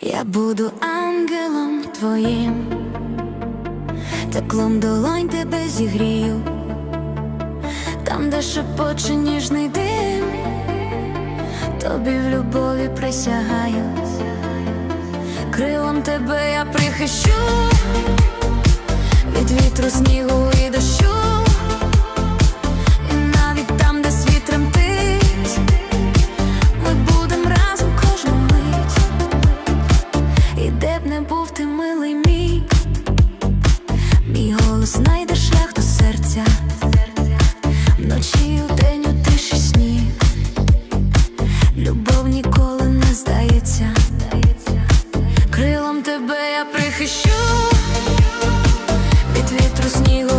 Я буду ангелом твоїм, теплом долонь тебе зігрію, там, де шепоче ніжний дим, тобі в любові присягаю, крилом тебе я прихищу від вітру, снігу Не був ти милий мій, мій голос знайде шлях до серця, вночі у день у тиші сніг, любов ніколи не здається, крилом тебе я прихищу. Від вітру снігу.